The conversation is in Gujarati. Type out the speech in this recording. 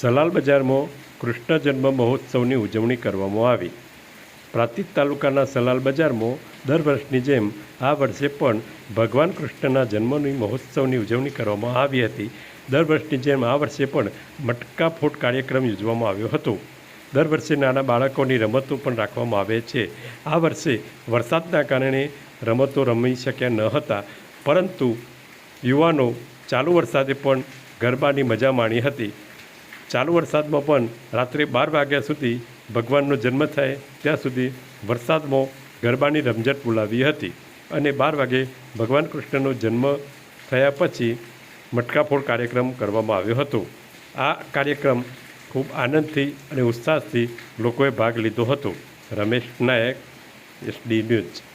સલાલ બજારમાં કૃષ્ણ જન્મ મહોત્સવની ઉજવણી કરવામાં આવી. પ્રાંતિજ તાલુકાના સલાલ બજારમાં દર વર્ષની જેમ આ વર્ષે પણ ભગવાન કૃષ્ણના જન્મની મહોત્સવની ઉજવણી કરવામાં આવી હતી. દર વર્ષની જેમ આ વર્ષે પણ મટકા ફૂટ કાર્યક્રમ યોજવામાં આવ્યો હતો. દર વર્ષે નાના બાળકોની રમતો પણ રાખવામાં આવે છે. આ વર્ષે વરસાદના કારણે રમતો રમી શક્યા ન હતા, પરંતુ યુવાનો ચાલુ વરસાદે પણ ગરબાની મજા માણી હતી. ચાલુ વરસાદમાં પણ રાત્રે બાર વાગ્યા સુધી ભગવાનનો જન્મ થાય, ત્યાં સુધી વરસાદમાં ગરબાની રમઝટ બોલાવી હતી અને બાર વાગે ભગવાન કૃષ્ણનો જન્મ થયા પછી મટકાફોડ કાર્યક્રમ કરવામાં આવ્યો હતો. આ કાર્યક્રમ ખૂબ આનંદથી અને ઉત્સાહથી લોકોએ ભાગ લીધો હતો. Ramesh Nayak SD news.